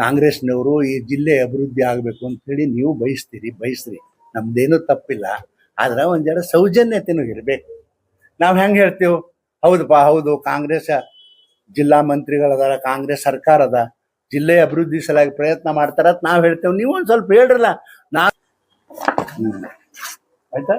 ಕಾಂಗ್ರೆಸ್ನವರು ಈ ಜಿಲ್ಲೆ ಅಭಿವೃದ್ಧಿ ಆಗಬೇಕು ಅಂತೇಳಿ ನೀವು ಬಯಸ್ತೀರಿ, ಬಯಸ್ರಿ. ನಮ್ದೇನು ತಪ್ಪಿಲ್ಲ. ಆದ್ರೆ ಒಂದ್ ಜರ ಸೌಜನ್ಯತೆನೂ ಇರಬೇಕು. ನಾವು ಹೆಂಗೆ ಹೇಳ್ತೀವಿ? ಹೌದಪ್ಪ ಹೌದು. ಕಾಂಗ್ರೆಸ್ ಜಿಲ್ಲಾ ಮಂತ್ರಿಗಳದಾರ, ಕಾಂಗ್ರೆಸ್ ಸರ್ಕಾರ ಅದ ಜಿಲ್ಲೆ ಅಭಿವೃದ್ಧಿ ಸಲಾಗಿ ಪ್ರಯತ್ನ ಮಾಡ್ತಾರ ನಾವು ಹೇಳ್ತೇವೆ. ನೀವು ಒಂದ್ ಸ್ವಲ್ಪ ಹೇಳ್ರಲ್ಲ. ನಾ. ಆಯ್ತಾ?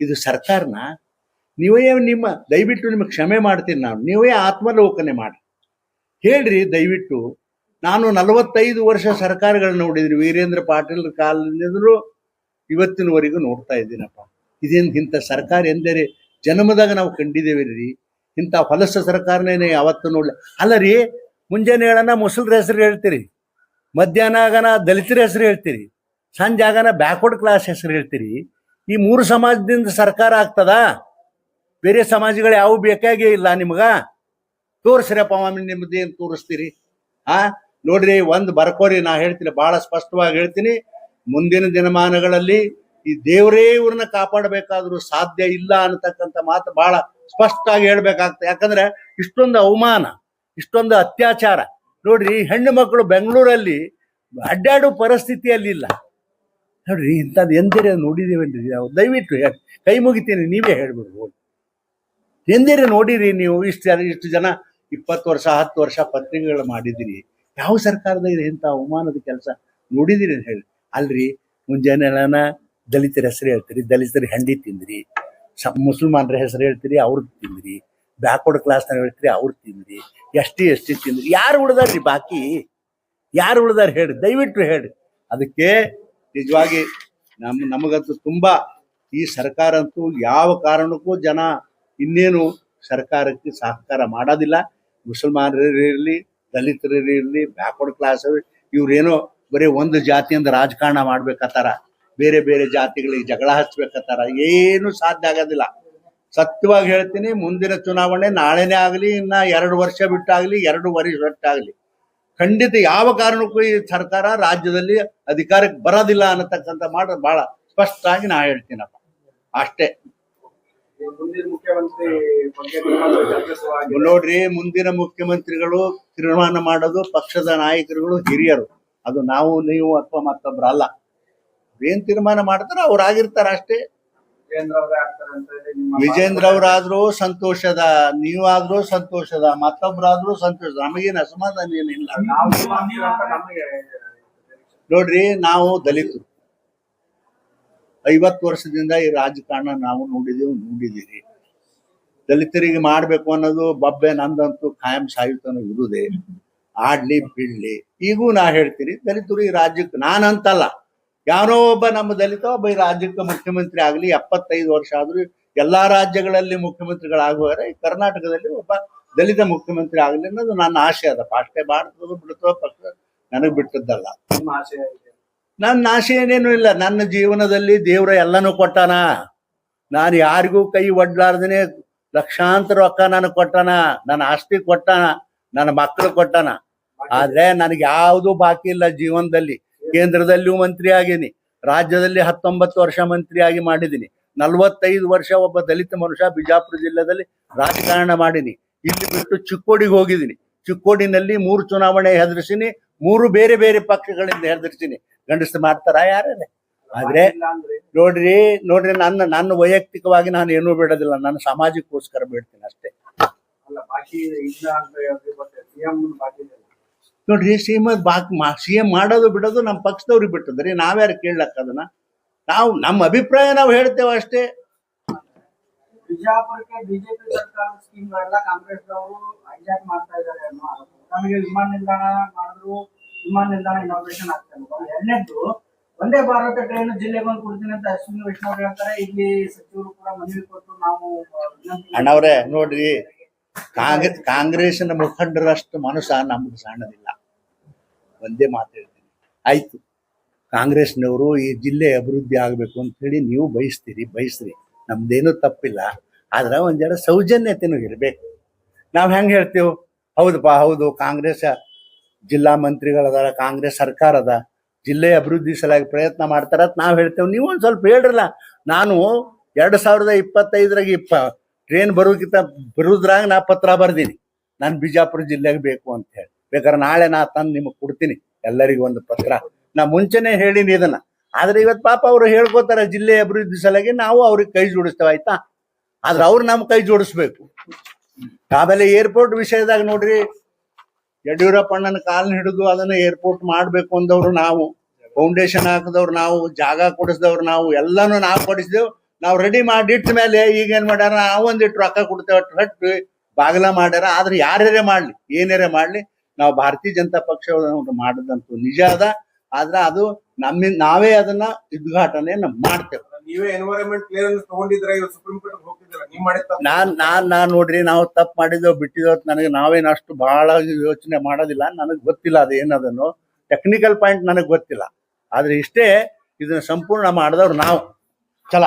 ಇದು ಸರ್ಕಾರನ, ನೀವೇ ನಿಮ್ಮ, ದಯವಿಟ್ಟು ನಿಮಗೆ ಕ್ಷಮೆ ಮಾಡ್ತೀನಿ ನಾನು. ನೀವೇ ಆತ್ಮಲೋಕನೆ ಮಾಡಿ ಹೇಳ್ರಿ, ದಯವಿಟ್ಟು, ನಾನು ನಲವತ್ತೈದು ವರ್ಷ ಸರ್ಕಾರಗಳನ್ನ ನೋಡಿದ್ರಿ ವೀರೇಂದ್ರ ಪಾಟೀಲ್ ಕಾಲದಿಂದಲೂ ಇವತ್ತಿನವರೆಗೂ ನೋಡ್ತಾ ಇದ್ದೀನಪ್ಪ. ಇದೇನು ಇಂಥ ಸರ್ಕಾರ ಎಂದರೆ ಜನ್ಮದಾಗ ನಾವು ಕಂಡಿದ್ದೇವೆ ರೀ. ಇಂಥ ಹೊಲಸ ಸರ್ಕಾರನೇ ಯಾವತ್ತೂ ನೋಡ್ಲಿ. ಅಲ್ಲ ರೀ, ಮುಂಜಾನೆ ಹೇಳೋಣ ಮುಸಲ್ರ ಹೆಸರು ಹೇಳ್ತೀರಿ. ಮಧ್ಯಾಹ್ನ ಆಗನ ದಲಿತರ ಹೆಸರು ಹೇಳ್ತೀರಿ. ಸಂಜೆ ಆಗನ ಬ್ಯಾಕ್ವರ್ಡ್ ಕ್ಲಾಸ್ ಹೆಸರು ಹೇಳ್ತೀರಿ. ಈ ಮೂರು ಸಮಾಜದಿಂದ ಸರ್ಕಾರ ಆಗ್ತದ? ಬೇರೆ ಸಮಾಜಗಳು ಯಾವ ಬೇಕಾಗೇ ಇಲ್ಲ ನಿಮ್ಗ? ತೋರಿಸ್ರಪ್ಪ ನಿಮ್ದು ಏನು ತೋರಿಸ್ತೀರಿ? ಆ, ನೋಡ್ರಿ, ಒಂದ್ ಬರ್ಕೋರಿ, ನಾ ಹೇಳ್ತೀನಿ, ಬಹಳ ಸ್ಪಷ್ಟವಾಗಿ ಹೇಳ್ತೀನಿ. ಮುಂದಿನ ದಿನಮಾನಗಳಲ್ಲಿ ಈ ದೇವರೇ ಇವ್ರನ್ನ ಕಾಪಾಡಬೇಕಾದ್ರೂ ಸಾಧ್ಯ ಇಲ್ಲ ಅನ್ನತಕ್ಕಂಥ ಮಾತು ಬಹಳ ಸ್ಪಷ್ಟವಾಗಿ ಹೇಳ್ಬೇಕಾಗ್ತದೆ. ಯಾಕಂದ್ರೆ ಇಷ್ಟೊಂದು ಅವಮಾನ, ಇಷ್ಟೊಂದು ಅತ್ಯಾಚಾರ. ನೋಡ್ರಿ, ಹೆಣ್ಣು ಮಕ್ಕಳು ಬೆಂಗಳೂರಲ್ಲಿ ಅಡ್ಡಾಡು ಪರಿಸ್ಥಿತಿಯಲ್ಲಿ ಇಲ್ಲ. ನೋಡ್ರಿ, ಇಂಥದ್ದು ಎಂದರೆ ನೋಡಿದೀವಿ ದಯವಿಟ್ಟು ಕೈ ಮುಗಿತೀನಿ, ನೀವೇ ಹೇಳ್ಬಿಡ್ಬೋದು ಎಂದಿರಿ ನೋಡಿರಿ ನೀವು ಇಷ್ಟು ಜನ ಇಷ್ಟು ಜನ ಇಪ್ಪತ್ತು ವರ್ಷ, ಹತ್ತು ವರ್ಷ ಪತ್ರಿಕೆಗಳು ಮಾಡಿದಿರಿ ಯಾವ ಸರ್ಕಾರದ ಇದೆ ಇಂಥ ಅವಮಾನದ ಕೆಲಸ ನೋಡಿದಿರಿ ಅಂತ ಹೇಳಿ. ಅಲ್ರಿ, ಮುಂಜಾನೆ ದಲಿತರ ಹೆಸರು ಹೇಳ್ತೀರಿ, ದಲಿತರ ಹೆಂಡಿ ತಿಂದ್ರಿ ಮುಸಲ್ಮಾನರ ಹೆಸರು ಹೇಳ್ತೀರಿ ಅವ್ರದ್ದು ತಿಂದ್ರಿ, ಬ್ಯಾಕ್ವರ್ಡ್ ಕ್ಲಾಸ್ನ ಹೇಳ್ತೀರಿ, ಅವ್ರು ತಿಂದ್ರಿ ಎಸ್ ಟಿ ಎಸ್ ಟಿ ತಿಂದ್ರಿ, ಯಾರು ಉಳ್ದಾರ್ರಿ ಬಾಕಿ? ಯಾರು ಉಳ್ದಾರ ಹೇಳಿ ದಯವಿಟ್ಟು ಹೇಳಿ ಅದಕ್ಕೆ ನಿಜವಾಗಿ ನಮ್, ನಮಗಂತೂ ತುಂಬಾ ಈ ಸರ್ಕಾರ ಅಂತೂ ಯಾವ ಕಾರಣಕ್ಕೂ ಜನ ಇನ್ನೇನು ಸರ್ಕಾರಕ್ಕೆ ಸಹಕಾರ ಮಾಡೋದಿಲ್ಲ. ಮುಸಲ್ಮಾನರಿರಲಿ ದಲಿತರಿರಲಿ ಬ್ಯಾಕ್ವರ್ಡ್ ಕ್ಲಾಸ್ ಇವ್ರೇನೋ ಬರೀ ಒಂದು ಜಾತಿಯಿಂದ ರಾಜಕಾರಣ ಮಾಡ್ಬೇಕತ್ತಾರ ಬೇರೆ ಬೇರೆ ಜಾತಿಗಳಿಗೆ ಜಗಳ ಹಚ್ಬೇಕತ್ತಾರ. ಏನು ಸಾಧ್ಯ ಆಗೋದಿಲ್ಲ. ಸತ್ಯವಾಗಿ ಹೇಳ್ತೀನಿ, ಮುಂದಿನ ಚುನಾವಣೆ ನಾಳೆನೇ ಆಗಲಿ, ಇನ್ನ ಎರಡು ವರ್ಷ ಬಿಟ್ಟಾಗಲಿ ಎರಡು ವರ್ಷ ಬಿಟ್ಟಾಗಲಿ ಖಂಡಿತ ಯಾವ ಕಾರಣಕ್ಕೂ ಈ ಸರ್ಕಾರ ರಾಜ್ಯದಲ್ಲಿ ಅಧಿಕಾರಕ್ಕೆ ಬರೋದಿಲ್ಲ ಅನ್ನತಕ್ಕಂಥ ಮಾಡ ಬಹಳ ಸ್ಪಷ್ಟವಾಗಿ ನಾ ಹೇಳ್ತೀನಪ್ಪ. ಅಷ್ಟೇ. ನೋಡ್ರಿ, ಮುಂದಿನ ಮುಖ್ಯಮಂತ್ರಿಗಳು ತೀರ್ಮಾನ ಮಾಡೋದು ಪಕ್ಷದ ನಾಯಕರುಗಳು ಹಿರಿಯರು. ಅದು ನಾವು, ನೀವು ಅಥವಾ ಮತ್ತೊಬ್ಬರಲ್ಲ ಏನ್ ತೀರ್ಮಾನ ಮಾಡ್ತಾರೋ ಅವ್ರು ಆಗಿರ್ತಾರ ಅಷ್ಟೇ. ವಿಜೇಂದ್ರ ಅವ್ರಾದ್ರೂ ಸಂತೋಷದ ನೀವಾದ್ರೂ ಸಂತೋಷದ ಮತ್ತೊಬ್ರಾದ್ರೂ ಸಂತೋಷ ನಮಗೇನು ಅಸಮಾಧಾನ ಏನಿಲ್ಲ ನೋಡ್ರಿ ನಾವು ದಲಿತರು. ಐವತ್ತು ವರ್ಷದಿಂದ ಈ ರಾಜಕಾರಣ ನಾವು ನೋಡಿದೀವಿ ನೋಡಿದೀರಿ. ದಲಿತರಿಗೆ ಮಾಡ್ಬೇಕು ಅನ್ನೋದು ಬಬ್ಬೆ ನಂದಂತೂ ಕಾಯಂ ಸಾಯುತನ ಇರುದೇ ಆಡ್ಲಿ ಬಿಡ್ಲಿ. ಈಗೂ ನಾ ಹೇಳ್ತೀನಿ ದಲಿತರು ಈ ರಾಜ್ಯಕ್ಕೆ ನಾನಂತಲ್ಲ. ಯಾರೋ ಒಬ್ಬ ನಮ್ಮ ದಲಿತ ಒಬ್ಬ ಈ ರಾಜ್ಯಕ್ಕೆ ಮುಖ್ಯಮಂತ್ರಿ ಆಗಲಿ ಎಪ್ಪತ್ತೈದು ವರ್ಷ ಆದ್ರೂ ಎಲ್ಲಾ ರಾಜ್ಯಗಳಲ್ಲಿ ಮುಖ್ಯಮಂತ್ರಿಗಳಾಗುವರೆ ಈ ಕರ್ನಾಟಕದಲ್ಲಿ ಒಬ್ಬ ದಲಿತ ಮುಖ್ಯಮಂತ್ರಿ ಆಗಲಿ ಅನ್ನೋದು ನನ್ನ ಆಸೆ. ಅದ ಅಷ್ಟೇ ಭಾರತದ ಬಿಡ್ತೋ ಪಕ್ಷ ನನಗ್ ಬಿಟ್ಟದ್ದಲ್ಲ. ನನ್ನ ಆಸೆ ಏನೇನು ಇಲ್ಲ. ನನ್ನ ಜೀವನದಲ್ಲಿ ದೇವ್ರ ಎಲ್ಲನೂ ಕೊಟ್ಟಾನ. ನಾನು ಯಾರಿಗೂ ಕೈ ಒಡ್ಲಾರ್ದೇನೆ ಲಕ್ಷಾಂತರ ರೊಕ್ಕ ನನಗೆ ಕೊಟ್ಟಾನ. ನನ್ನ ಆಸ್ತಿ ಕೊಟ್ಟಾನ. ನನ್ನ ಮಕ್ಕಳು ಕೊಟ್ಟಾನ. ಆದ್ರೆ ನನಗೆ ಯಾವುದು ಬಾಕಿ ಇಲ್ಲ ಜೀವನದಲ್ಲಿ. ಕೇಂದ್ರದಲ್ಲಿಯೂ ಮಂತ್ರಿ ಆಗಿನಿ. ರಾಜ್ಯದಲ್ಲಿ ಹತ್ತೊಂಬತ್ತು ವರ್ಷ ಮಂತ್ರಿ ಆಗಿ ಮಾಡಿದ್ದೀನಿ ನಲವತ್ತೈದು ವರ್ಷ ಒಬ್ಬ ದಲಿತ ಮನುಷ್ಯ ಬಿಜಾಪುರ ಜಿಲ್ಲೆದಲ್ಲಿ ರಾಜಕಾರಣ ಮಾಡಿನಿ ಇಲ್ಲಿ ಬಿಟ್ಟು ಚಿಕ್ಕೋಡಿಗೆ ಹೋಗಿದ್ದೀನಿ ಚಿಕ್ಕೋಡಿನಲ್ಲಿ ಮೂರು ಚುನಾವಣೆ ಹೆದರ್ಸಿನಿ ಮೂರು ಬೇರೆ ಬೇರೆ ಪಕ್ಷಗಳಿಂದ ಹೆದರ್ಸಿನಿ ಗಂಡಸು ಮಾಡ್ತಾರ ಯಾರೇ ಆದ್ರೆ ನೋಡ್ರಿ ನೋಡ್ರಿ ನನ್ನ ನನ್ನ ವೈಯಕ್ತಿಕವಾಗಿ ನಾನು ಏನೂ ಬಿಡೋದಿಲ್ಲ. ನನ್ನ ಸಮಾಜಕ್ಕೋಸ್ಕರ ಬಿಡ್ತೀನಿ ಅಷ್ಟೇ. ನೋಡ್ರಿ ಸಿ ಎಂ ಬಾಕ್ ಸಿ ಎಂ ಮಾಡೋದು ಬಿಡೋದು ನಮ್ಮ ಪಕ್ಷದವ್ರಿಗೆ ಬಿಟ್ಟದ್ರಿ ನಾವ್ಯಾರು ಕೇಳಕ್ ಅದನ್ನ? ನಾವು ನಮ್ಮ ಅಭಿಪ್ರಾಯ ನಾವು ಹೇಳ್ತೇವೆ ಅಷ್ಟೇ. ಬಿಜಾಪುರಕ್ಕೆ ಬಿಜೆಪಿ ಸರ್ಕಾರದ ಸ್ಕೀಮ್ಗಳೆಲ್ಲ ಕಾಂಗ್ರೆಸ್ನವರು ಹೈಜಾಕ್ ಮಾಡ್ತಾ ಇದ್ದಾರೆ ಅನ್ನೋ ನಮಗೆ ವಿಮಾನ ನಿಲ್ದಾಣ ಮಾಡಿದ್ರು ವಿಮಾನ ನಿಲ್ದಾಣ ಇನಾಗ್ರೇಷನ್ ಆಗ್ತಾ ಇಲ್ಲ ಎರಡನೇದ್ದು. ಒಂದೇ ಭಾರತ ಟ್ರೈನ್ ಜಿಲ್ಲೆಗೆ ಬಂದು ಕೊಡ್ತೀನಿ ಅಂತ ಅಶ್ವಿನಿ ವೈಷ್ಣವ್ ಹೇಳ್ತಾರೆ. ಇಲ್ಲಿ ಸಚಿವರು ಕೂಡ ಮನವಿ ಕೊಟ್ಟು ನಾವು ಅಣ್ಣವ್ರೆ ನೋಡ್ರಿ ಕಾಂಗ್ರೆಸ್ ಕಾಂಗ್ರೆಸ್ನ ಮುಖಂಡರಷ್ಟು ಮನುಷ್ಯ ನಮ್ದು ಸಣ್ಣದಿಲ್ಲ. ಒಂದೇ ಮಾತು ಹೇಳ್ತೀನಿ. ಆಯ್ತು. ಕಾಂಗ್ರೆಸ್ನವರು ಈ ಜಿಲ್ಲೆ ಅಭಿವೃದ್ಧಿ ಆಗಬೇಕು ಅಂತ ಹೇಳಿ ನೀವು ಬಯಸ್ತೀರಿ, ಬಯಸ್ರಿ. ನಮ್ದೇನು ತಪ್ಪಿಲ್ಲ. ಆದ್ರೆ ಒಂದ್ ಜರ ಸೌಜನ್ಯತೆನೂ ಇರಬೇಕು. ನಾವು ಹೆಂಗೆ ಹೇಳ್ತೀವಿ? ಹೌದಪ್ಪ ಹೌದು. ಕಾಂಗ್ರೆಸ್ ಜಿಲ್ಲಾ ಮಂತ್ರಿಗಳದಾರ, ಕಾಂಗ್ರೆಸ್ ಸರ್ಕಾರ ಅದ ಜಿಲ್ಲೆ ಅಭಿವೃದ್ಧಿ ಸಲಾಗಿ ಪ್ರಯತ್ನ ಮಾಡ್ತಾರ ನಾವು ಹೇಳ್ತೇವೆ. ನೀವು ಒಂದು ಸ್ವಲ್ಪ ಹೇಳ್ರಲ್ಲ. ನಾನು ಎರಡು ಸಾವಿರದ ಇಪ್ಪತ್ತೈದರಾಗ ಇಪ್ಪ ಟ್ರೈನ್ ಬರೋಕ್ಕಿಂತ ಬರೋದ್ರಾಗ ನಾ ಪತ್ರ ಬರ್ದೀನಿ. ನಾನು ಬಿಜಾಪುರ ಜಿಲ್ಲೆಗೆ ಬೇಕು ಅಂತ ಹೇಳಿ. ಬೇಕಾದ್ರೆ ನಾಳೆ ನಾ ತಂದು ನಿಮಗೆ ಕೊಡ್ತೀನಿ. ಎಲ್ಲರಿಗೂ ಒಂದು ಪತ್ರ. ನಾ ಮುಂಚೆನೆ ಹೇಳಿನಿ ಇದನ್ನ. ಆದ್ರೆ ಇವತ್ತು ಪಾಪ ಅವರು ಹೇಳ್ಕೋತಾರೆ, ಜಿಲ್ಲೆ ಅಭಿವೃದ್ಧಿ ಸಲುವಾಗಿ ನಾವು ಅವ್ರಿಗೆ ಕೈ ಜೋಡಿಸ್ತೇವೆ, ಆಯ್ತಾ? ಆದ್ರೆ ಅವ್ರು ನಮ್ಮ ಕೈ ಜೋಡಿಸ್ಬೇಕು. ಆಮೇಲೆ ಏರ್ಪೋರ್ಟ್ ವಿಷಯದಾಗ ನೋಡ್ರಿ ಯಡಿಯೂರಪ್ಪಣ್ಣನ ಕಾಲ್ನ ಹಿಡಿದು ಅದನ್ನ ಏರ್ಪೋರ್ಟ್ ಮಾಡ್ಬೇಕು ಅಂದವ್ರು ನಾವು. ಫೌಂಡೇಶನ್ ಹಾಕದವ್ರು ನಾವು, ಜಾಗ ಕೊಡಿಸಿದವ್ರು ನಾವು, ಎಲ್ಲಾನು ನಾವು ಕೊಡಿಸಿದೆವು. ನಾವು ರೆಡಿ ಮಾಡಿ ಇಟ್ಟ ಮೇಲೆ ಈಗ ಏನ್ ಮಾಡ್ಯಾರ, ನಾವು ಒಂದಿಟ್ಟು ರೊಕ್ಕ ಕೊಡ್ತೇವೆ ಕಟ್ಟಿ ಬಾಗಲ ಮಾಡ್ಯಾರ. ಆದ್ರೆ ಯಾರ್ಯಾರೇ ಮಾಡ್ಲಿ ಏನಾರೇ ಮಾಡ್ಲಿ ನಾವು ಭಾರತೀಯ ಜನತಾ ಪಕ್ಷ ಮಾಡಿದಂತೂ ನಿಜ ಅದ. ಆದ್ರೆ ಅದು ನಮ್ಮ ನಾವೇ ಅದನ್ನ ಉದ್ಘಾಟನೆ ಮಾಡ್ತೇವೆ. ನೀವೇ ಎನ್ವೈರನ್ಮೆಂಟ್ ಕ್ಲಿಯರೆನ್ಸ್ ತಗೊಂಡಿದ್ರೆ ಸುಪ್ರೀಂ ಕೋರ್ಟ್ ಹೋಗ್ತಿದ್ದೀರಾ? ನೀವು ಮಾಡಿದ. ನಾನ್ ನಾನ್ ನಾನ್ ನೋಡ್ರಿ ನಾವು ತಪ್ಪು ಮಾಡಿದೋ ಬಿಟ್ಟಿದೋ ನನಗೆ ನಾವೇನು ಅಷ್ಟು ಬಹಳ ಯೋಚನೆ ಮಾಡೋದಿಲ್ಲ. ನನಗೆ ಗೊತ್ತಿಲ್ಲ ಅದು ಏನದನ್ನು. ಟೆಕ್ನಿಕಲ್ ಪಾಯಿಂಟ್ ನನಗೆ ಗೊತ್ತಿಲ್ಲ. ಆದ್ರೆ ಇಷ್ಟೇ ಇದನ್ನ ಸಂಪೂರ್ಣ ಮಾಡಿದವ್ರು ನಾವು. ಚಲ